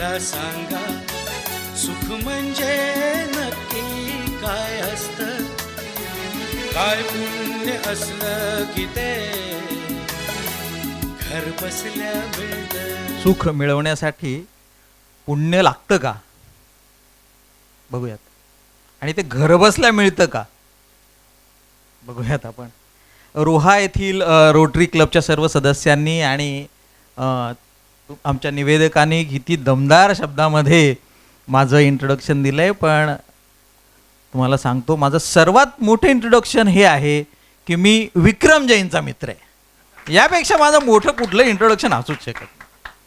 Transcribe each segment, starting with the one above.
मला सांगा सुख म्हणजे नक्की काय असत? काय पुण्य असलं की ते? घर बसल्या मिळत. सुख मिळवण्यासाठी पुण्य लागतं का? बघूयात. आणि ते घर बसल्या मिळतं का? बघूयात आपण. रोहा येथील रोटरी क्लबच्या सर्व सदस्यांनी आणि आमच्या निवेदकांनी किती दमदार शब्दामध्ये माझं इंट्रोडक्शन दिलं आहे पण तुम्हाला सांगतो माझं सर्वात मोठं इंट्रोडक्शन हे आहे की मी विक्रम जैनचा मित्र आहे. यापेक्षा माझं मोठं कुठलं इंट्रोडक्शन असूच शकत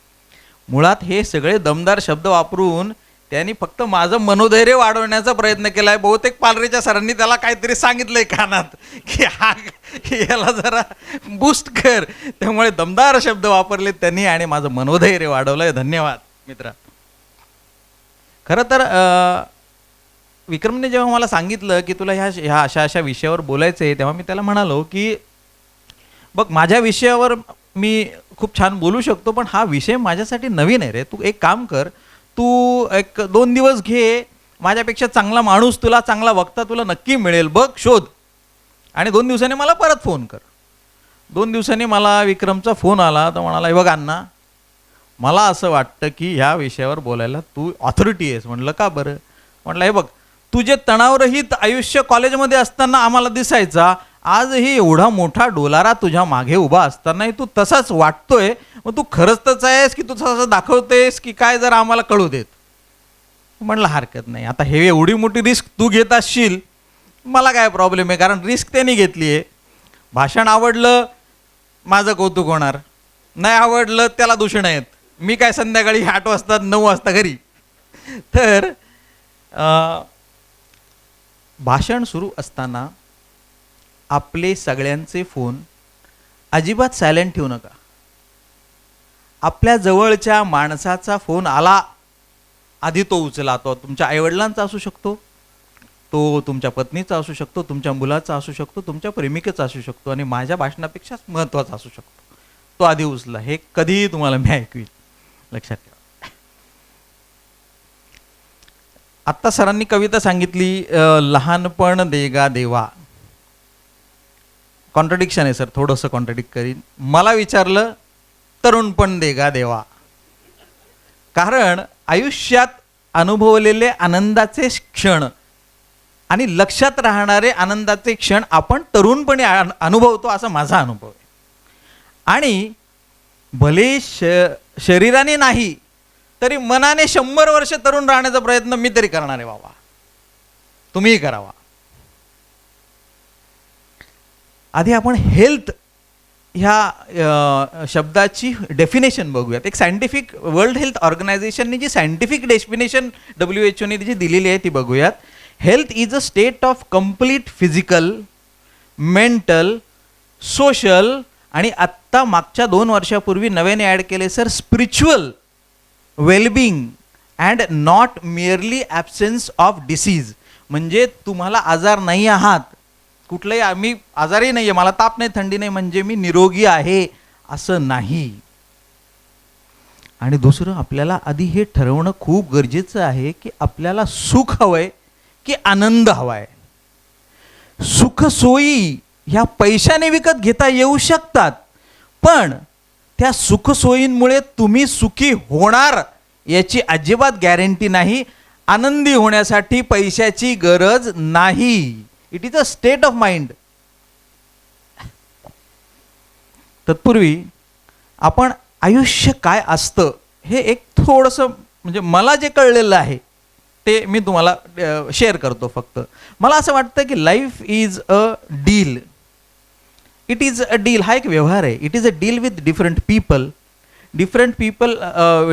मुळात हे सगळे दमदार शब्द वापरून त्यांनी फक्त माझं मनोधैर्य वाढवण्याचा प्रयत्न केला आहे बहुतेक पालरेच्या सरांनी त्याला काहीतरी सांगितलंय कानात. की हा याला जरा बूस्ट कर. त्यामुळे दमदार शब्द वापरले त्यांनी आणि माझं मनोधैर्य वाढवलंय. धन्यवाद मित्रा. खरं तर विक्रमने जेव्हा मला सांगितलं की तुला ह्या ह्या अशा अशा विषयावर बोलायचं आहे तेव्हा मी त्याला म्हणालो की बघ माझ्या विषयावर मी खूप छान बोलू शकतो पण हा विषय माझ्यासाठी नवीन आहे रे. तू एक काम कर तू एक दोन दिवस घे माझ्यापेक्षा चांगला माणूस तुला चांगला वक्ता तुला नक्की मिळेल बघ शोध. आणि दोन दिवसांनी मला परत फोन कर. दोन दिवसांनी मला विक्रमचा फोन आला तर म्हणाला हे बघ अण्णा मला असं वाटतं की ह्या विषयावर बोलायला तू ऑथॉरिटी आहेस. म्हटलं का बरं? म्हटलं हे बघ तुझे तणावरहित आयुष्य कॉलेजमध्ये असताना आम्हाला दिसायचा आजही एवढा मोठा डोलारा तुझ्या मागे उभा असतानाही तू तसाच वाटतोय मग तू खरंच तच आहेस की तू तसं दाखवतेस की काय जर आम्हाला कळू देत? म्हणलं हरकत नाही. आता हे एवढी मोठी रिस्क तू घेत असशील मला काय प्रॉब्लेम आहे? कारण रिस्क त्यांनी घेतली आहे. भाषण आवडलं माझं कौतुक होणार. नाही आवडलं त्याला दूषण आहेत मी काय संध्याकाळी आठ वाजता नऊ वाजता घरी? तर भाषण सुरू असताना आपले सगळ्यांचे फोन अजिबात सायलेंट ठेवू नका. आपल्या जवळच्या माणसाचा फोन आला आधी तो उचला. तो तुमच्या आईवडिलांचा असू शकतो तो तुमच्या पत्नीचा असू शकतो तुमच्या मुलाचा असू शकतो तुमच्या प्रेमिकेचा असू शकतो आणि माझ्या भाषणापेक्षा महत्त्वाचा असू शकतो. तो आधी उचला. हे कधीही तुम्हाला मी ऐकवील लक्षात ठेवा. आत्ता सरांनी कविता सांगितली लहानपण देगा देवा. कॉन्ट्रडिक्शन आहे सर थोडंसं कॉन्ट्रडिक्ट करीन. मला विचारलं तरुणपण देगा देवा. कारण आयुष्यात अनुभवलेले आनंदाचे क्षण आणि लक्षात राहणारे आनंदाचे क्षण आपण तरुणपणे अनुभवतो असा माझा अनुभव आहे. आणि भले श शरीराने नाही तरी मनाने शंभर वर्ष तरुण राहण्याचा प्रयत्न मी तरी करणार आहे बाबा. तुम्हीही करावा. आधी आपण हेल्थ ह्या शब्दाची डेफिनेशन बघूयात. एक सायंटिफिक वर्ल्ड हेल्थ ऑर्गनायझेशनने जी सायंटिफिक डेफिनेशन डब्ल्यू एच ओने जी दिलेली आहे ती बघूयात. Health is a state of complete physical mental social आणि आत्ता मागच्या दोन वर्षापूर्वी नव्याने ॲड केले sir spiritual wellbeing and not merely absence of disease म्हणजे तुम्हाला आजार नाही आहात कुठलंही आम्ही आजारी नाही आहे मला ताप नाही थंडी नाही म्हणजे मी निरोगी आहे असं नाही. आणि दुसरं आपल्याला आधी हे ठरवणं खूप गरजेचं आहे की आपल्याला सुख हवंय की आनंद हवाय. सुख सोयी ह्या पैशाने विकत घेता येऊ शकतात पण त्या सुखसोयींमुळे तुम्ही सुखी होणार याची अजिबात गॅरंटी नाही. आनंदी होण्यासाठी पैशाची गरज नाही. It is a state of mind तत्पूर्वी आपण आयुष्य काय असतं हे एक थोडंसं म्हणजे मला जे कळलेलं आहे ते मी तुम्हाला शेअर करतो फक्त. मला असं वाटतं की life is a deal it is a deal हा एक व्यवहार आहे. It is a deal with different people different people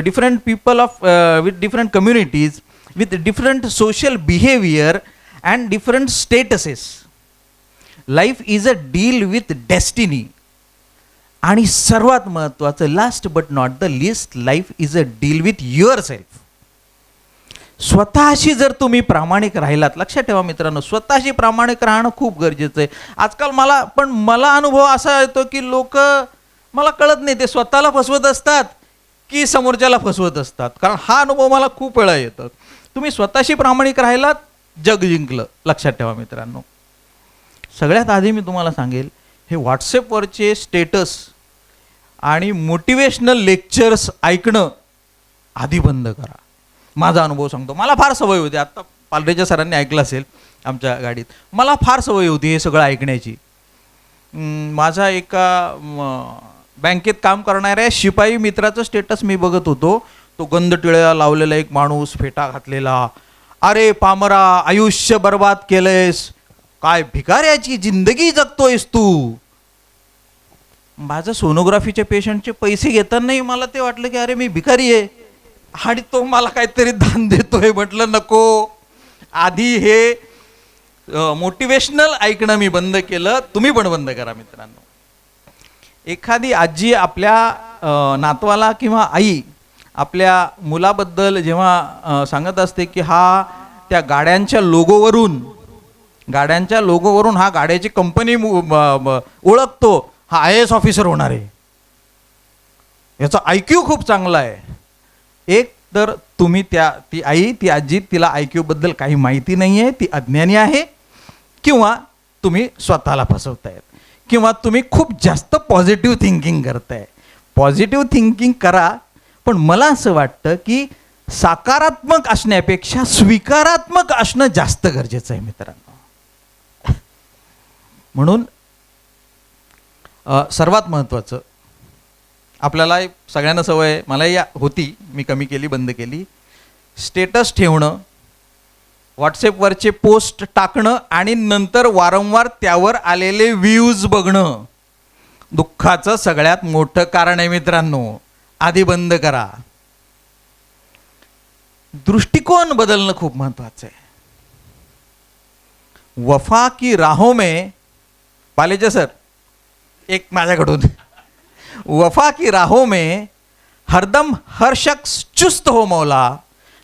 different people of with different communities with different social behaviour and different statuses life is a deal with destiny आणि सर्वात महत्त्वाचं last but not the list life is a deal with yourself स्वतःशी जर तुम्ही प्रामाणिक राहिलात लक्षात ठेवा मित्रांनो स्वतःशी प्रामाणिक राहणं खूप गरजेचं आहे. आजकाल मला पण मला अनुभव असा येतो की लोक मला कळत नाही ते स्वतःला फसवत असतात की समोरच्याला फसवत असतात. कारण हा अनुभव मला खूप वेळा येतो. तुम्ही स्वतःशी प्रामाणिक राहिलात जग जिंकलं लक्षात ठेवा मित्रांनो. सगळ्यात आधी मी तुम्हाला सांगेल हे व्हॉट्सॲपवरचे स्टेटस आणि मोटिवेशनल लेक्चर्स ऐकणं आधी बंद करा. माझा अनुभव सांगतो. मला फार सवय होती. आत्ता पालरेच्या सरांनी ऐकलं असेल आमच्या गाडीत. मला फार सवय होती हे सगळं ऐकण्याची. माझा एका बँकेत काम करणाऱ्या शिपाई मित्राचं स्टेटस मी बघत होतो. तो गंध टिळ्या लावलेला एक माणूस फेटा घातलेला. अरे पामरा आयुष्य बर्बाद केलंयस. काय भिकाऱ्याची जिंदगी जगतोयस तू? माझं सोनोग्राफीच्या पेशंटचे पैसे घेतानाही मला ते वाटलं की अरे मी भिकारी आहे. आणि तो मला काहीतरी दान देतोय म्हटलं नको. आधी हे मोटिवेशनल ऐकणं मी बंद केलं. तुम्ही पण बंद करा मित्रांनो. एखादी आजी आपल्या नातवाला किंवा आई आपल्या मुलाबद्दल जेव्हा सांगत असते की हा त्या गाड्यांच्या लोगोवरून गाड्यांच्या लोगोवरून हा गाड्याची कंपनी ओळखतो हा आय एस ऑफिसर होणार आहे. याचा आय क्यू खूप चांगला आहे. एक तर तुम्ही त्या ती आई ती आजी तिला आय क्यूबद्दल काही माहिती नाही आहे ती अज्ञानी आहे किंवा तुम्ही स्वतःला फसवतायत किंवा तुम्ही खूप जास्त पॉझिटिव्ह थिंकिंग करताय. पॉझिटिव्ह थिंकिंग करा पण मला असं वाटतं की सकारात्मक असण्यापेक्षा स्वीकारात्मक असणं जास्त गरजेचं आहे मित्रांनो. म्हणून सर्वात महत्त्वाचं आपल्याला एक सगळ्यांना सवय मलाही या- होती मी कमी केली बंद केली. स्टेटस ठेवणं व्हॉट्सॲपवरचे पोस्ट टाकणं आणि नंतर वारंवार त्यावर आलेले व्ह्यूज बघणं दुःखाचं सगळ्यात मोठं कारण आहे मित्रांनो. आधी बंद करा. दृष्टिकोन बदलणं खूप महत्वाचं आहे. वफा की राहो में पालेजा सर एक माझ्याकडून. वफा की राहो में हरदम हर शख्स चुस्त हो मौला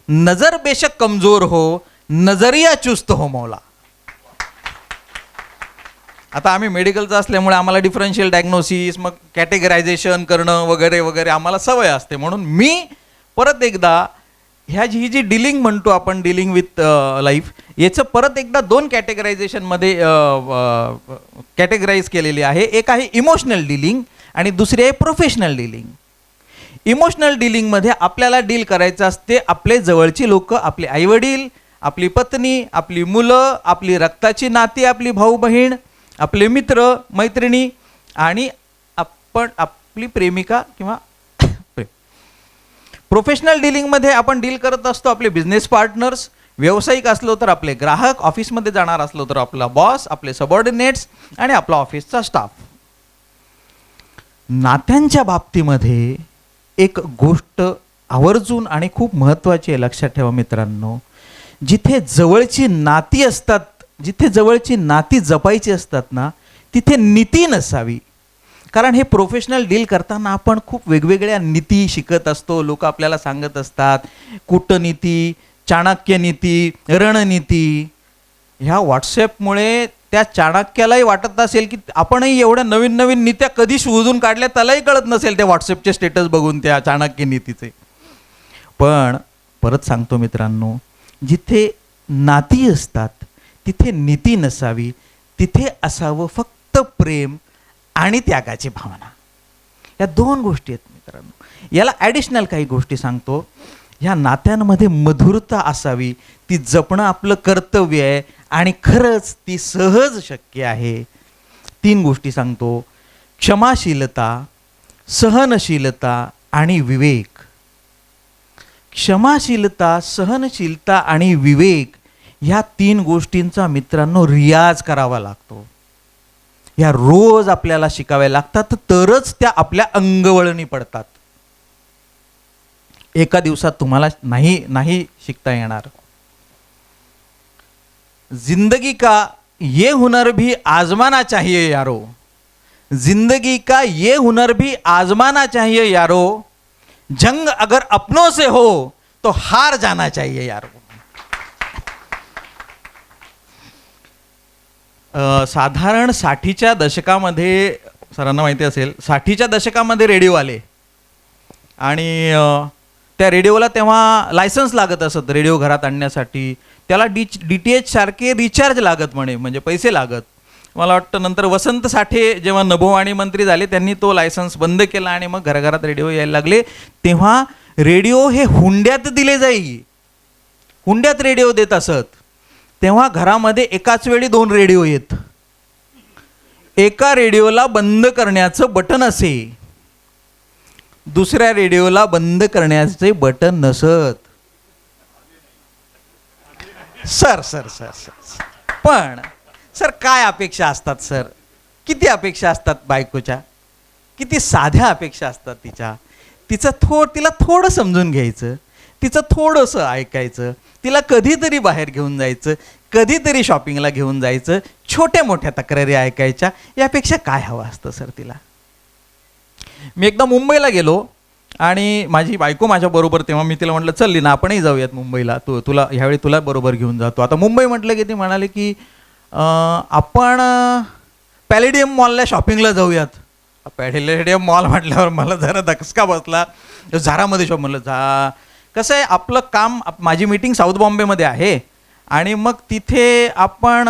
नजर बेशक कमजोर हो नजरिया चुस्त हो मौला. आता आम्ही मेडिकलचं असल्यामुळे आम्हाला डिफरन्शियल डायग्नोसिस मग कॅटेगरायझेशन करणं वगैरे वगैरे आम्हाला सवय असते. म्हणून मी परत एकदा ह्या जी ही जी डिलिंग म्हणतो आपण डिलिंग विथ लाईफ याचं परत एकदा दोन कॅटेगरायझेशनमध्ये कॅटेगराईज केलेली आहे. एक आहे इमोशनल डिलिंग आणि दुसरी आहे प्रोफेशनल डिलिंग इमोशनल डिलिंगमध्ये आपल्याला डील करायचं असते आपले जवळची लोक आपले आईवडील आपली पत्नी आपली मुलं आपली रक्ताची नाती आपली भाऊ बहीण आपले मित्र मैत्रिणी आणि आपण आपली प्रेमिका किंवा प्रेम. प्रोफेशनल डिलिंगमध्ये आपण डील करत असतो आपले बिझनेस पार्टनर्स व्यावसायिक असलो तर आपले ग्राहक ऑफिसमध्ये जाणार असलो तर आपला बॉस आपले सबॉर्डिनेट्स आणि आपला ऑफिसचा स्टाफ नात्यांच्या बाबतीमध्ये एक गोष्ट आवर्जून आणि खूप महत्त्वाची आहे लक्षात ठेवा मित्रांनो. जिथे जवळची नाती असतात जिथे जवळची नाती जपायची असतात ना तिथे नीती नसावी. कारण हे प्रोफेशनल डील करताना आपण खूप वेगवेगळ्या नीती शिकत असतो. लोक आपल्याला सांगत असतात कूटनीती चाणक्य नीती रणनीती. ह्या व्हॉट्सॲपमुळे त्या चाणक्यालाही वाटत असेल की आपणही एवढ्या नवीन नवीन नीत्या कधी शोधून काढल्या त्यालाही कळत नसेल त्या व्हॉट्सअपचे स्टेटस बघून त्या चाणक्य नीतीचे पण परत सांगतो मित्रांनो जिथे नाती असतात तिथे नीती नसावी तिथे असावं फक्त प्रेम आणि त्यागाची भावना. या दोन गोष्टी आहेत मित्रांनो. याला ॲडिशनल काही गोष्टी सांगतो. ह्या नात्यांमध्ये मधुरता असावी ती जपणं आपलं कर्तव्य आहे आणि खरंच ती सहज शक्य आहे. तीन गोष्टी सांगतो. क्षमाशीलता सहनशीलता आणि विवेक. क्षमाशीलता सहनशीलता आणि विवेक ह्या तीन गोष्टींचा मित्रांनो रियाज करावा लागतो. ह्या रोज आपल्याला शिकाव्या लागतात तरच त्या आपल्या अंगवळणी पडतात. एका दिवसात तुम्हाला नाही नाही शिकता येणार. जिंदगी का ये हुनर भी आजमाना चाहिए यारो? जिंदगी का ये हुनर भी आजमाना चाहिए यारो? जंग अगर अपनों से हो तो हार जाना चाहिए यारो। साधारण साठीच्या दशकामध्ये सरांना माहिती असेल साठीच्या दशकामध्ये रेडिओ आले. आणि त्या रेडिओला तेव्हा लायसन्स लागत असत रेडिओ घरात आणण्यासाठी. त्याला डी डी टी एचसारखे रिचार्ज लागत म्हणे म्हणजे पैसे लागत. मला वाटतं नंतर वसंत साठे जेव्हा नभोवाणी मंत्री झाले त्यांनी तो लायसन्स बंद केला आणि मग घराघरात रेडिओ यायला लागले. तेव्हा रेडिओ हे हुंड्यात दिले जाई. हुंड्यात रेडिओ देत असत. तेव्हा घरामध्ये एकाच वेळी दोन रेडिओ येत. एका रेडिओला बंद करण्याचं बटन असे. दुसऱ्या रेडिओला बंद करण्याचे बटन नसत. Sir sir sir sir sir. पण सर काय अपेक्षा असतात सर? किती अपेक्षा असतात बायकोच्या? किती साध्या अपेक्षा असतात तिच्या? तिचं थो तिला थोडं समजून घ्यायचं. तिचं थोडंसं ऐकायचं तिला कधीतरी बाहेर घेऊन जायचं कधीतरी शॉपिंगला घेऊन जायचं छोट्या मोठ्या तक्रारी ऐकायच्या यापेक्षा काय हवं असतं सर तिला? मी एकदा मुंबईला गेलो आणि माझी बायको माझ्याबरोबर तेव्हा मी तिला म्हटलं चल ना आपणही जाऊयात मुंबईला. तू तुला ह्यावेळी तुला बरोबर घेऊन जातो. आता मुंबई म्हटलं की ती म्हणाले की आपण पॅलेडियम मॉलला शॉपिंगला जाऊयात. पॅलेडियम मॉल म्हटल्यावर मला जरा धक्का बसला. झारामध्ये शॉप म्हणलं झा कसं आहे आपलं काम आप- माझी मीटिंग साऊथ बॉम्बेमध्ये आहे. आणि मग तिथे आपण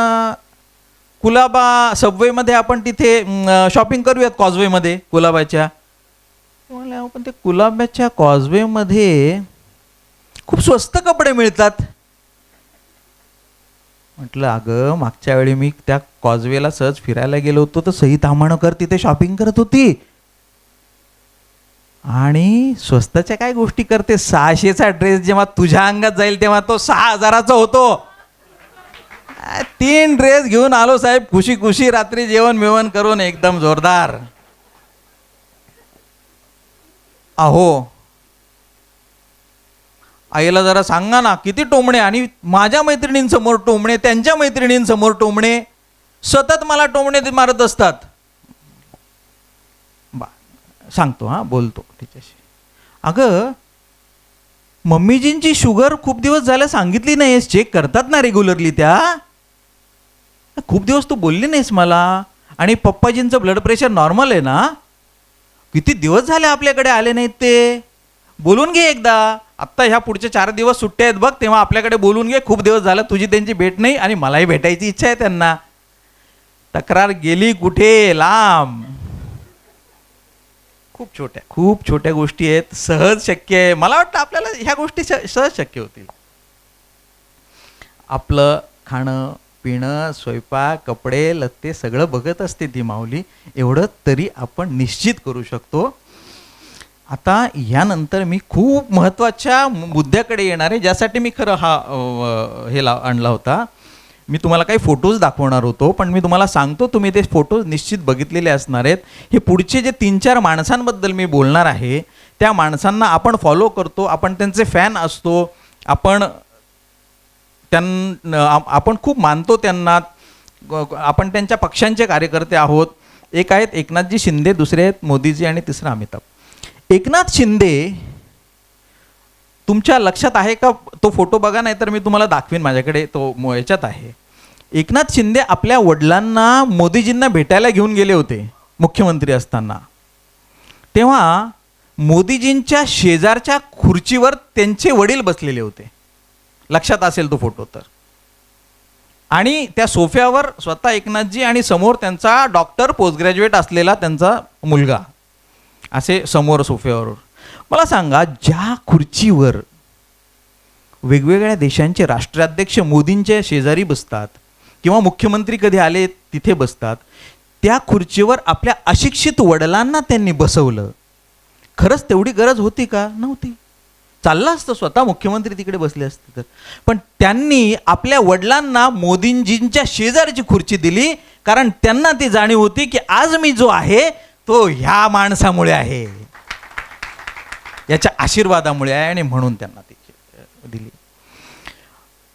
कुलाबा सबवेमध्ये आपण तिथे शॉपिंग करूयात कॉजवेमध्ये कुलाबाच्या. पण आपण ते कुलाब्याच्या कॉजवेमध्ये खूप स्वस्त कपडे मिळतात. म्हटलं अगं मागच्या वेळी मी त्या कॉजवेला सहज फिरायला गेलो होतो तर सई तामणकर तिथे शॉपिंग करत होती. आणि स्वस्ताच्या काय गोष्टी करते? सहाशेचा ड्रेस जेव्हा तुझ्या अंगात जाईल तेव्हा तो सहा हजाराचा होतो. तीन ड्रेस घेऊन आलो साहेब खुशी खुशी रात्री जेवण मेवण करून एकदम जोरदार. अहो आईला जरा सांगा ना किती टोमणे? आणि माझ्या मैत्रिणींसमोर टोमणे त्यांच्या मैत्रिणींसमोर टोमणे सतत मला टोमणे ते मारत असतात. सांगतो हां बोलतो तिच्याशी. अगं मम्मीजींची शुगर खूप दिवस झालं सांगितली नाहीस चेक करतात ना रेग्युलरली त्या. खूप दिवस तू बोलली नाहीस मला. आणि पप्पाजींचं ब्लड प्रेशर नॉर्मल आहे ना? किती दिवस झाले आपल्याकडे आले नाहीत ते? बोलून घे एकदा. आत्ता ह्या पुढचे चार दिवस सुट्ट्या आहेत बघ तेव्हा आपल्याकडे बोलून घे. खूप दिवस झालं तुझी त्यांची भेट नाही आणि मलाही भेटायची इच्छा आहे त्यांना. तक्रार गेली कुठे? लांब. खूप छोट्या. खूप छोट्या गोष्टी आहेत. सहज शक्य आहे. मला वाटतं आपल्याला ह्या गोष्टी सहज शक्य होतील. आपलं खाणं पिणं स्वयंपाक कपडे लत्ते सगळं बघत असते ती माऊली. एवढं तरी आपण निश्चित करू शकतो. आता यानंतर मी खूप महत्त्वाच्या मुद्द्याकडे येणार आहे ज्यासाठी मी खरं हा हे ला आणला होता. मी तुम्हाला काही फोटोज दाखवणार होतो पण मी तुम्हाला सांगतो तुम्ही ते फोटोज निश्चित बघितलेले असणार आहेत. हे पुढचे जे तीन चार माणसांबद्दल मी बोलणार आहे त्या माणसांना आपण फॉलो करतो आपण त्यांचे फॅन असतो आपण त्यां आपण खूप मानतो त्यांना आपण त्यांच्या पक्षांचे कार्यकर्ते आहोत. एक आहेत एकनाथजी शिंदे दुसरे आहेत मोदीजी आणि तिसरा अमिताभ. एकनाथ शिंदे तुमच्या लक्षात आहे का? तो फोटो बघा नाही तर मी तुम्हाला दाखवीन माझ्याकडे. तो याच्यात आहे. एकनाथ शिंदे आपल्या वडिलांना मोदीजींना भेटायला घेऊन गेले होते मुख्यमंत्री असताना. तेव्हा मोदीजींच्या शेजारच्या खुर्चीवर त्यांचे वडील बसलेले होते. लक्षात असेल तो फोटो तर. आणि त्या सोफ्यावर स्वतः एकनाथजी आणि समोर त्यांचा डॉक्टर पोस्ट ग्रॅज्युएट असलेला त्यांचा मुलगा. असे समोर सोफ्यावर मला सांगा ज्या खुर्चीवर वेगवेगळ्या देशांचे राष्ट्राध्यक्ष मोदींच्या शेजारी बसतात किंवा मुख्यमंत्री कधी आले तिथे बसतात त्या खुर्चीवर आपल्या अशिक्षित वडिलांना त्यांनी बसवलं. खरंच तेवढी गरज होती का? नव्हती. चाललं असतं स्वतः मुख्यमंत्री तिकडे बसले असते तर. पण त्यांनी आपल्या वडिलांना मोदींजींच्या शेजारची खुर्ची दिली कारण त्यांना ती जाणीव होती की आज मी जो आहे तो ह्या माणसामुळे आहे. याच्या आशीर्वादामुळे आहे आणि म्हणून त्यांना ती दिली.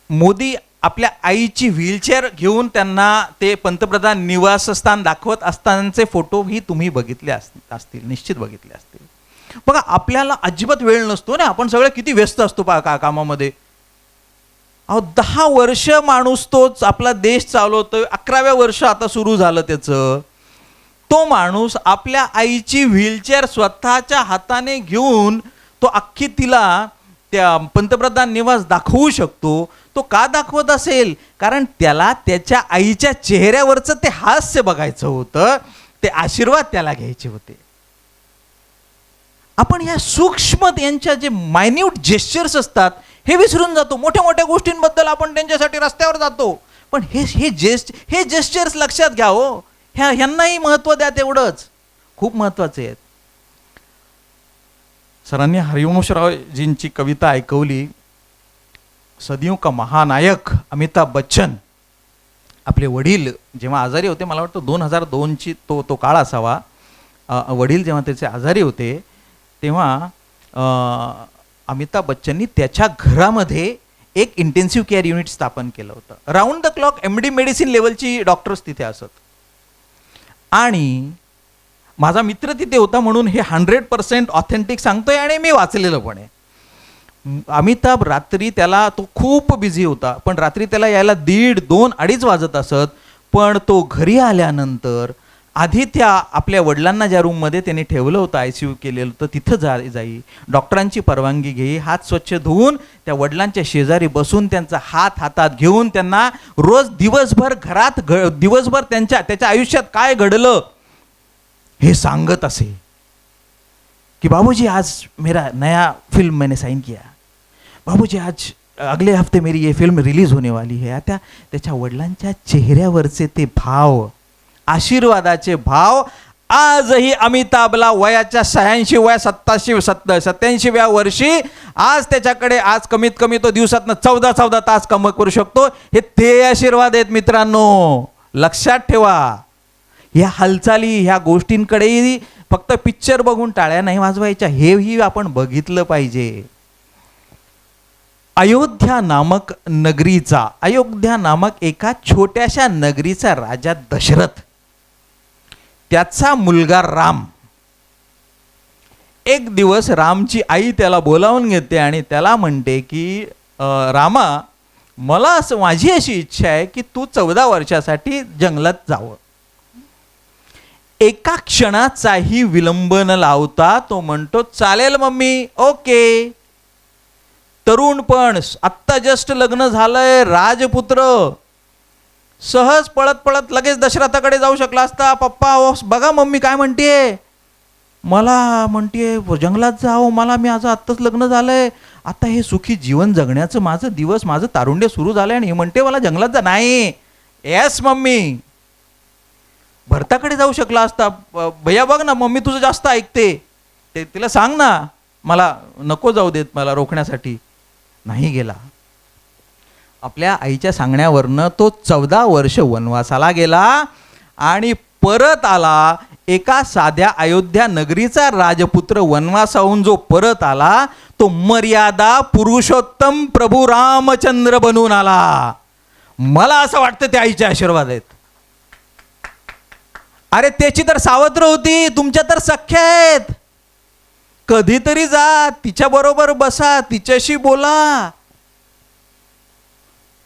मोदी आपल्या आईची व्हीलचेअर घेऊन त्यांना ते पंतप्रधान निवासस्थान दाखवत असतानाचे फोटोही तुम्ही बघितले अस असतील निश्चित बघितले असतील. बघा आपल्याला अजिबात वेळ नसतो ना आपण सगळे किती व्यस्त असतो पा का कामामध्ये. अहो दहा वर्ष माणूस तोच आपला देश चालवतोय अकराव्या वर्ष आता सुरू झालं त्याचं. तो माणूस आपल्या आईची व्हीलचेअर स्वतःच्या हाताने घेऊन तो अख्खी तिला त्या पंतप्रधान निवास दाखवू शकतो. तो का दाखवत असेल? कारण त्याला त्याच्या आईच्या चेहऱ्यावरचं ते हास्य बघायचं होतं. ते आशीर्वाद त्याला घ्यायचे होते. आपण या सूक्ष्म यांच्या जे मायन्यूट जेस्चर्स असतात हे विसरून जातो. मोठ्या मोठ्या गोष्टींबद्दल आपण त्यांच्यासाठी रस्त्यावर जातो. पण हे हे जेस्ट हे जेस्चर्स लक्षात घ्या हो. ह्या ह्यांनाही महत्त्व द्या तेवढंच. खूप महत्त्वाचे आहेत. सरांनी हरिवंशरावजींची कविता ऐकवली सदिव का महानायक अमिताभ बच्चन. आपले वडील जेव्हा आजारी होते मला वाटतं दोन हजार दोनची तो तो काळ असावा. वडील जेव्हा त्याचे आजारी होते तेव्हा अमिताभ बच्चननी त्याच्या घरामध्ये एक इंटेन्सिव्ह केअर युनिट स्थापन केलं होतं. Round the clock M D medicine लेवलची doctors तिथे असत. आणि माझा मित्र तिथे होता म्हणून हे हंड्रेड पर्सेंट ऑथेंटिक सांगतोय आणि मी वाचलेलं पण आहे. अमिताभ रात्री त्याला तो खूप बिझी होता पण रात्री त्याला यायला दीड दोन अडीच वाजत असत पण तो घरी आल्यानंतर आधी त्या आपल्या वडिलांना ज्या रूममध्ये त्यांनी ठेवलं होतं आय सी यू केलेलं होतं तिथं जा जाई. डॉक्टरांची परवानगी घेई हात स्वच्छ धुवून त्या वडिलांच्या शेजारी बसून त्यांचा हात हातात घेऊन त्यांना रोज दिवसभर घरात घ दिवसभर त्यांच्या त्याच्या आयुष्यात काय घडलं हे सांगत असे. कि बाबूजी आज मेरा नया फिल्म मैंने साइन किया. बाबूजी आज अगले हफ्ते मेरी ये फिल्म रिलीज होने वाली है. आता त्याच्या वडिलांच्या चेहऱ्यावरचे ते भाव आशीर्वादाचे भाव. आजही अमिताभला वयाच्या शहाऐंशी वया सत्ताशी सत्त सत्याऐंशीव्या वर्षी आज त्याच्याकडे आज कमीत कमी तो दिवसातनं चौदा चौदा तास कम करू शकतो. हे ते आशीर्वाद आहेत मित्रांनो. लक्षात ठेवा. ह्या हालचाली ह्या गोष्टींकडेही फक्त पिक्चर बघून टाळ्या नाही वाजवायच्या. हेही आपण बघितलं पाहिजे. अयोध्या नामक नगरीचा अयोध्या नामक एका छोट्याशा नगरीचा राजा दशरथ त्याचा मुलगा राम. एक दिवस रामची आई त्याला बोलावून घेते आणि त्याला म्हणते की रामा मला असं माझी अशी इच्छा आहे की तू चौदा वर्षासाठी जंगलात जावं. एका क्षणाचाही विलंब न लावता तो म्हणतो चालेल मम्मी ओके. तरुण पण आत्ता जस्ट लग्न झालंय राजपुत्र. सहज पळत पळत लगेच दशरथाकडे जाऊ शकला असता. पप्पा ओ बघा मम्मी काय म्हणतीये. मला म्हणतीये जंगलात जाओ मला मी आज आत्ताच लग्न झालंय. आता हे सुखी जीवन जगण्याचं माझं दिवस माझं तारुण्य सुरू झालंय आणि हे म्हणते मला जंगलात जा. नाही. Yes mummy. भरताकडे जाऊ शकला असता. ब- भैया बघ ना मम्मी तुझं जास्त ऐकते. ते तिला सांग ना. मला नको जाऊ देत मला रोखण्यासाठी. नाही गेला. आपल्या आईच्या सांगण्यावरनं तो चौदा वर्ष वनवासाला गेला आणि परत आला एका साध्या अयोध्या नगरीचा राजपुत्र वनवासाहून जो परत आला तो मर्यादा पुरुषोत्तम प्रभू रामचंद्र बनून आला. मला असं वाटतं ते आईचे आशीर्वाद आहेत अरे त्याची तर सावत्र होती तुमच्या तर सख्या आहेत. कधीतरी जा तिच्या बरोबर बसा तिच्याशी बोला.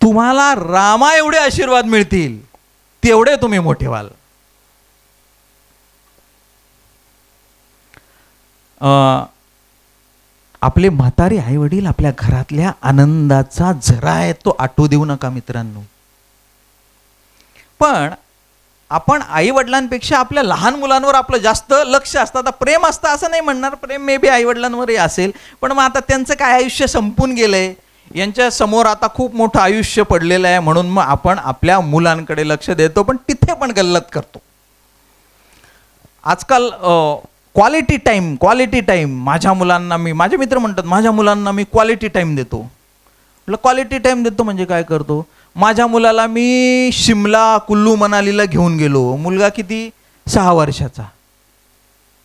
तुम्हाला रामा एवढे आशीर्वाद मिळतील तेवढे तुम्ही मोठे व्हाल. आपले म्हातारे आई वडील आपल्या घरातल्या आनंदाचा झरा आहे तो आटू देऊ नका मित्रांनो. पण आपण आई वडिलांपेक्षा आपल्या लहान मुलांवर आपलं जास्त लक्ष असतं. आता प्रेम असतं असं नाही म्हणणार प्रेम मे बी आई वडिलांवरही असेल पण मग आता त्यांचं काय आयुष्य संपून गेलंय? यांच्या समोर आता खूप मोठं आयुष्य पडलेलं आहे म्हणून मग आपण आपल्या मुलांकडे लक्ष देतो पण तिथे पण गल्लत करतो. आजकाल क्वालिटी टाईम क्वालिटी टाईम माझ्या मुलांना मी माझे मित्र म्हणतात माझ्या मुलांना मी क्वालिटी टाईम देतो. म्हटलं क्वालिटी टाईम देतो म्हणजे काय करतो? माझ्या मुलाला मी शिमला कुल्लू मनालीला घेऊन गेलो. मुलगा किती? सहा वर्षाचा.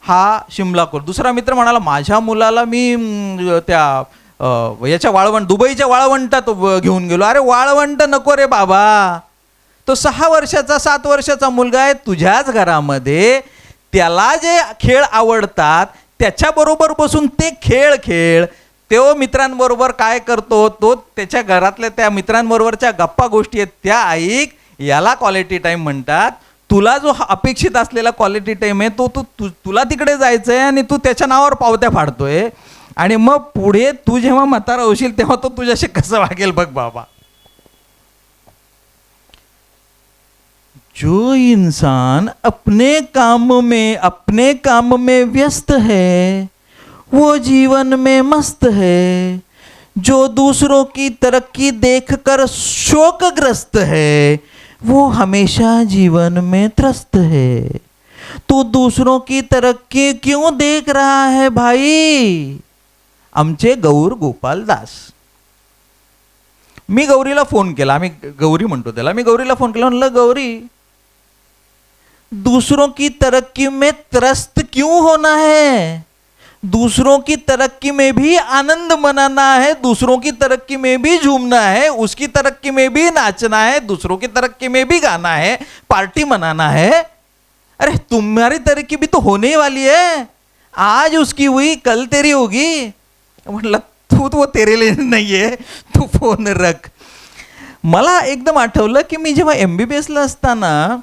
हा शिमला कर दुसरा मित्र म्हणाला माझ्या मुलाला मी त्या याच्या वाळवंट दुबईच्या वाळवंटात घेऊन गेलो. अरे वाळवंट नको रे बाबा. तो सहा वर्षाचा सात वर्षाचा मुलगा आहे तुझ्याच घरामध्ये. त्याला जे खेळ आवडतात त्याच्याबरोबर बसून ते खेळ खेळ. तो मित्रांबरोबर काय करतो तो त्याच्या घरातल्या त्या मित्रांबरोबरच्या गप्पा गोष्टी आहेत. त्या ऐक याला क्वालिटी टाईम म्हणतात. तुला जो हा अपेक्षित असलेला क्वालिटी टाईम आहे तो तू तु, तुला तिकडे जायचं आहे आणि तू त्याच्या नावावर पावत्या फाडतोय. आणि मग पुढे तू जेव्हा म्हातारा होशील तेव्हा तो तुझ्याशी कसं वागेल बघ बाबा. जो इंसान अपने काम में अपने काम में व्यस्त है वो जीवन में मस्त है। जो दूसरों की तरक्की देखकर शोकग्रस्त है वो हमेशा जीवन में त्रस्त है। तू दूसरों की तरक्की क्यों देख रहा है भाई? आमचे गौर गोपाल दास. मी गौरीला फोन केला. आम्ही गौरी म्हणतो त्याला. मी गौरीला फोन केला. म्हणलं गौरी दूसरों की तरक्की में त्रस्त क्यों होना है? दूसरों की तरक्की में भी आनंद मनाना है दूसरों की तरक्की में भी झूमना है उसकी तरक्की में भी नाचना है दूसरों की तरक्की में भी गाना है पार्टी मनाना है. अरे तुम्हारी तरक्की भी तो होने ही वाली है। आज उसकी हुई कल तेरी होगी। म्हटलं तू तो तेरेले नाही आहे तू फोन रख. मला एकदम आठवलं की मी जेव्हा एम बी बी एसला असताना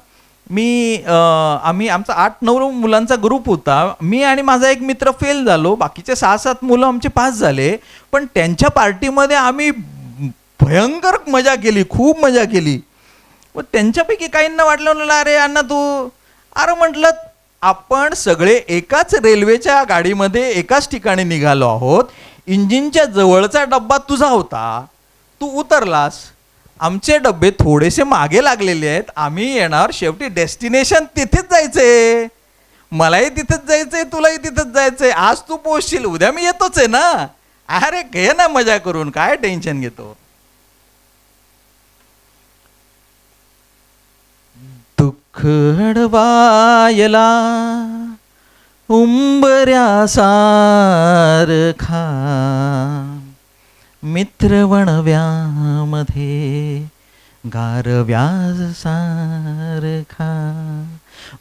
मी आम्ही आमचा आठ नऊ मुलांचा ग्रुप होता. मी आणि माझा एक मित्र फेल झालो. बाकीचे सहा सात मुलं आमचे पास झाले. पण त्यांच्या पार्टीमध्ये आम्ही भयंकर मजा केली खूप मजा केली. व त्यांच्यापैकी काहींना वाटलं म्हणलं अरे अण्णा तू. अरे म्हटलं आपण सगळे एकाच रेल्वेच्या गाडीमध्ये एकाच ठिकाणी निघालो आहोत. इंजिनच्या जवळचा डब्बा तुझा होता. तू उतरलास. आमचे डब्बे थोडेसे मागे लागलेले आहेत. आम्ही येणार शेवटी डेस्टिनेशन तिथेच जायचंय. मलाही तिथेच जायचंय तुलाही तिथेच जायचंय. आज तू पोहोचशील उद्या मी येतोच आहे ना? अरे घे ना मजा करून. काय टेन्शन घेतो? दुःख अडवायला उंबऱ्यासारखा मित्रवणव्यामध्ये गारव्यासारखा.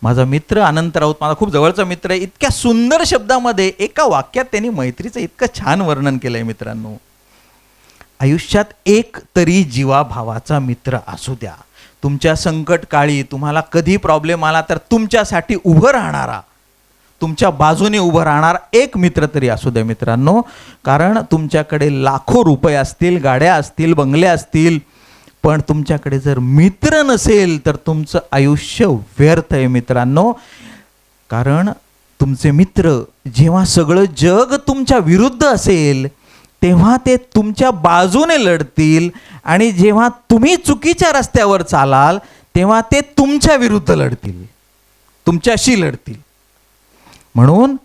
माझा मित्र अनंत राऊत माझा खूप जवळचा मित्र आहे. इतक्या सुंदर शब्दामध्ये एका वाक्यात त्यांनी मैत्रीचं इतकं छान वर्णन केलं आहे मित्रांनो. आयुष्यात एक तरी जीवाभावाचा मित्र असू द्या. तुमच्या संकट काळी तुम्हाला कधी प्रॉब्लेम आला तर तुमच्यासाठी उभं राहणारा तुमच्या बाजूने उभं राहणार एक मित्र तरी असू द्या मित्रांनो. कारण तुमच्याकडे लाखो रुपये असतील गाड्या असतील बंगले असतील. पण तुमच्याकडे जर मित्र नसेल तर तुमचं आयुष्य व्यर्थ आहे मित्रांनो. कारण तुमचे मित्र जेव्हा सगळं जग तुमच्या विरुद्ध असेल तेव्हा ते तुमच्या बाजूने लढतील. आणि जेव्हा तुम्ही चुकीच्या रस्त्यावर चालाल तेव्हा ते तुमच्या विरुद्ध लढतील. तुमच्याशी लढतील. म्हणून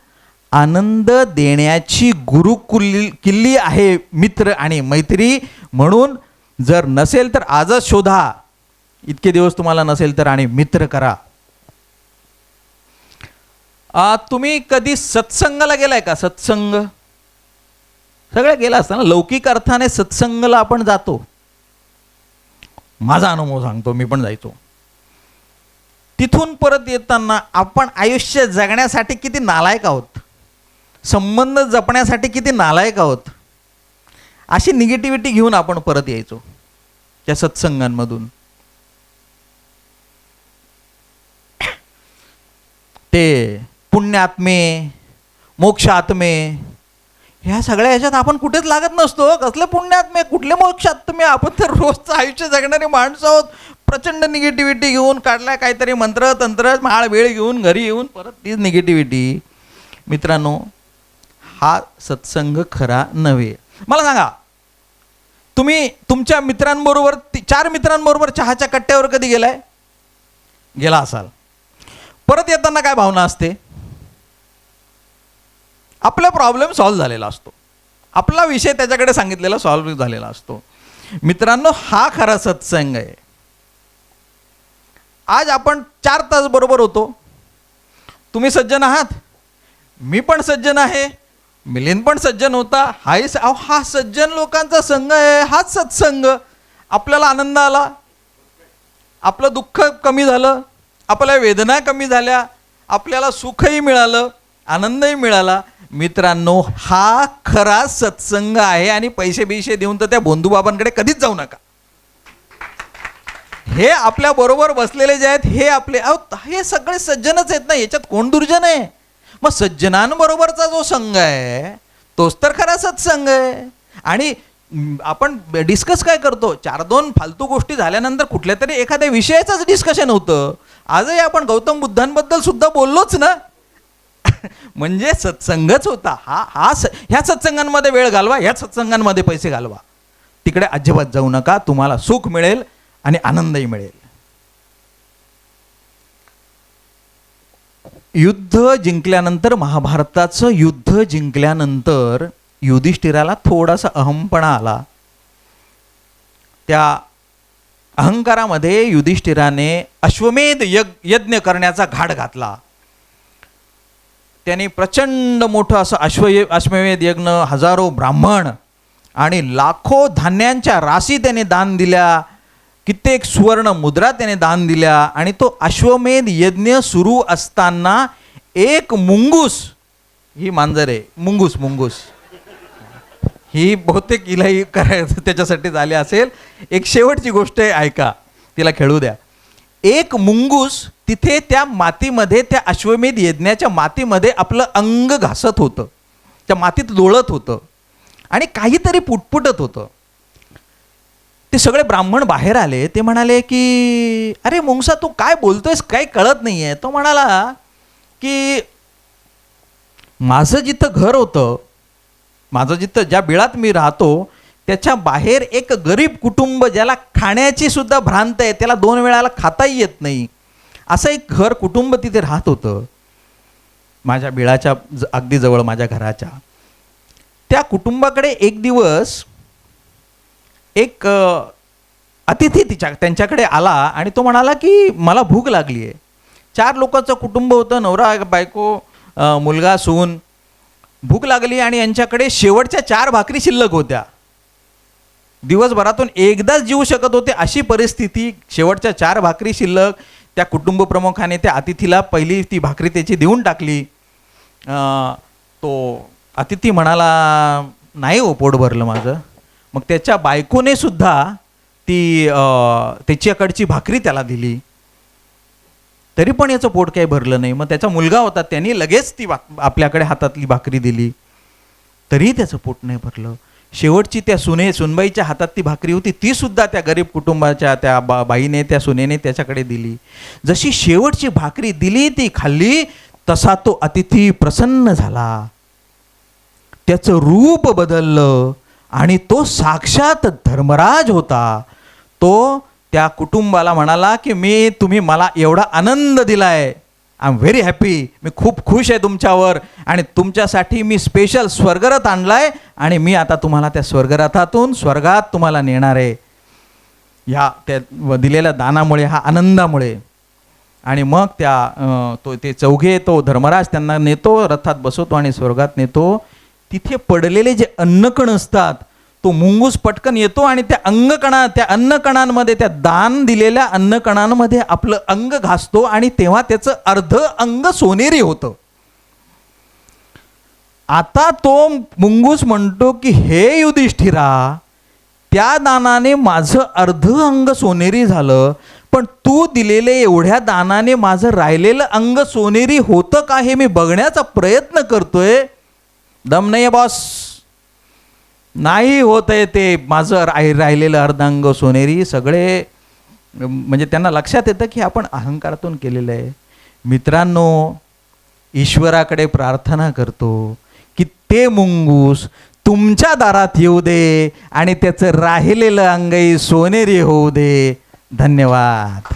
आनंद देण्याची गुरुकुल किल्ली आहे मित्र आणि मैत्री. म्हणून जर नसेल तर आजच शोधा. इतके दिवस तुम्हाला नसेल तर आणि मित्र करा. आ, तुम्ही कधी सत्संगाला गेलाय का? सत्संग? सगळं गेला असता ना? लौकिक अर्थाने सत्संगला आपण जातो. माझा अनुभव सांगतो मी पण जायचो. तिथून परत येताना आपण आयुष्य जगण्यासाठी किती नालायक आहोत? संबंध जपण्यासाठी किती नालायक आहोत? अशी निगेटिव्हिटी घेऊन आपण परत यायचो त्या सत्संगांमधून. ते पुण्यात्मे मोक्षात्मे ह्या सगळ्या ह्याच्यात आपण कुठेच लागत नसतो कसले पुण्यात्मे कुठले मोक्षात्मे? आपण तर रोजचं आयुष्य जगणारी माणसं आहोत. प्रचंड निगेटिव्हिटी घेऊन काढलाय काहीतरी मंत्र तंत्र माळ वेळ घेऊन घरी येऊन परत तीच निगेटिव्हिटी मित्रांनो हा सत्संग खरा नव्हे. मला सांगा तुम्ही तुमच्या मित्रांबरोबर ती- चार मित्रांबरोबर चहाच्या कट्ट्यावर कधी गेलाय? गेला असाल. परत येताना काय भावना असते? आपला प्रॉब्लेम सॉल्व्ह झालेला असतो. आपला विषय त्याच्याकडे सांगितलेला सॉल्व्ह झालेला असतो. मित्रांनो हा खरा सत्संग आहे. आज आपण चार तास बरोबर होतो. तुम्ही सज्जन आहात? मी पण सज्जन आहे. मिलिंद पण सज्जन होता. हाही अहो, हा सज्जन लोकांचा संघ आहे. हाच सत्संग. आपल्याला आनंद आला. आपलं दुःख कमी झालं. आपल्या वेदना कमी झाल्या. आपल्याला सुखही मिळालं. आनंदही मिळाला. मित्रांनो हा खरा सत्संग आहे आणि पैसे बिशे देऊन तर त्या बोंधूबाबांकडे कधीच जाऊ नका. हे आपल्या बरोबर बसलेले जे आहेत हे आपले अहो हे सगळे सज्जनच आहेत ना याच्यात कोण दुर्जन आहे? मग सज्जनांबरोबरचा जो संघ आहे तोच तर खरा सत्संग आहे. आणि आपण डिस्कस काय करतो? चार दोन फालतू गोष्टी झाल्यानंतर कुठल्या तरी एखाद्या विषयाचंच डिस्कशन होतं. आजही आपण गौतम बुद्धांबद्दल सुद्धा बोललोच ना. म्हणजे सत्संगच होता. हा हा स ह्या सत्संगांमध्ये वेळ घालवा ह्या सत्संगांमध्ये पैसे घालवा. तिकडे अजिबात जाऊ नका तुम्हाला सुख मिळेल. आणि आनंदही मिळेल. युद्ध जिंकल्यानंतर महाभारताचं युद्ध जिंकल्यानंतर युधिष्ठिराला थोडासा अहमपणा आला. त्या अहंकारामध्ये युधिष्ठिराने अश्वमेध यज्ञ यज्ञ करण्याचा घाट घातला. त्याने प्रचंड मोठं असं अश्व अश्वमेध यज्ञ हजारो ब्राह्मण आणि लाखो धान्यांच्या राशी त्याने दान दिल्या. कित्येक सुवर्ण मुद्रा त्याने दान दिल्या आणि तो अश्वमेध यज्ञ सुरू असताना एक मुंगूस ही मांजर आहे मुंगूस मुंगूस. ही बहुतेक हिलाही करायचं त्याच्यासाठी झाली असेल. एक शेवटची गोष्ट आहे ऐका तिला खेळू द्या. एक मुंगूस तिथे त्या मातीमध्ये त्या अश्वमेध यज्ञाच्या मातीमध्ये आपलं अंग घासत होतं. त्या मातीत लोळत होतं. आणि काहीतरी पुटपुटत होतं. ते सगळे ब्राह्मण बाहेर आले ते म्हणाले की अरे मुंगसा तू काय बोलतोयस? काय कळत नाही आहे तो म्हणाला की माझं जिथं घर होतं माझं जिथं ज्या बिळात मी राहतो त्याच्या बाहेर एक गरीब कुटुंब ज्याला खाण्याची सुद्धा भ्रांत आहे त्याला दोन वेळाला खाताही येत नाही. असं एक घर कुटुंब तिथे राहत होतं माझ्या बिळाच्या ज- अगदी जवळ माझ्या घराच्या. त्या कुटुंबाकडे एक दिवस एक अतिथी तिच्या त्यांच्याकडे आला आणि तो म्हणाला की मला भूक लागली आहे चार लोकांचं कुटुंब होतं नवरा बायको मुलगा सून. भूक लागली आणि यांच्याकडे शेवटच्या चार भाकरी शिल्लक होत्या. दिवसभरातून एकदाच जीव शकत होते अशी परिस्थिती. शेवटच्या चार भाकरी शिल्लक त्या कुटुंब प्रमुखाने त्या अतिथीला पहिली ती भाकरी त्याची देऊन टाकली. तो अतिथी म्हणाला नाही हो पोट भरलं माझं. मग त्याच्या बायकोने सुद्धा ती त्याच्याकडची भाकरी त्याला दिली. तरी पण याचं पोट काही भरलं नाही. मग त्याचा मुलगा होता त्यांनी लगेच ती भाक आपल्याकडे हातातली भाकरी दिली. तरीही त्याचं पोट नाही भरलं. शेवटची त्या सुने सुनबाईच्या हातात ती भाकरी होती ती सुद्धा त्या गरीब कुटुंबाच्या त्या बा बाईने त्या सुनेने त्याच्याकडे दिली. जशी शेवटची भाकरी दिली ती खाल्ली तसा तो अतिथी प्रसन्न झाला. त्याचं रूप बदललं. आणि तो साक्षात धर्मराज होता. तो त्या कुटुंबाला म्हणाला की मी तुम्ही मला एवढा आनंद दिलाय. आय एम व्हेरी हॅपी मी खूप खुश आहे तुमच्यावर. आणि तुमच्यासाठी मी स्पेशल स्वर्गरथ आणलाय. आणि मी आता तुम्हाला त्या स्वर्गरथातून स्वर्गात तुम्हाला नेणार आहे. ह्या त्या व दिलेल्या दानामुळे हा आनंदामुळे. आणि मग त्या तो ते चौघे तो धर्मराज त्यांना नेतो रथात बसवतो आणि स्वर्गात नेतो. तिथे पडलेले जे अन्नकण असतात तो मुंगूस पटकन येतो आणि त्या अंगकणा त्या अन्नकणांमध्ये त्या दान दिलेल्या अन्नकणांमध्ये आपलं अंग घासतो आणि तेव्हा त्याचं अर्ध अंग सोनेरी होतं. आता तो मुंगूस म्हणतो की हे युधिष्ठिरा त्या दानाने माझं अर्ध अंग सोनेरी झालं पण तू दिलेले एवढ्या दानाने माझं राहिलेलं अंग सोनेरी होतं का हे मी बघण्याचा प्रयत्न करतोय दम नाही बॉस नाही होत आहे ते माझं राहि राहिलेलं अर्धांग सोनेरी सगळे म्हणजे त्यांना लक्षात येतं की आपण अहंकारातून केलेलं आहे. मित्रांनो ईश्वराकडे प्रार्थना करतो की ते मुंगूस तुमच्या दारात येऊ दे आणि त्याचं राहिलेलं अंगही सोनेरी होऊ दे. धन्यवाद.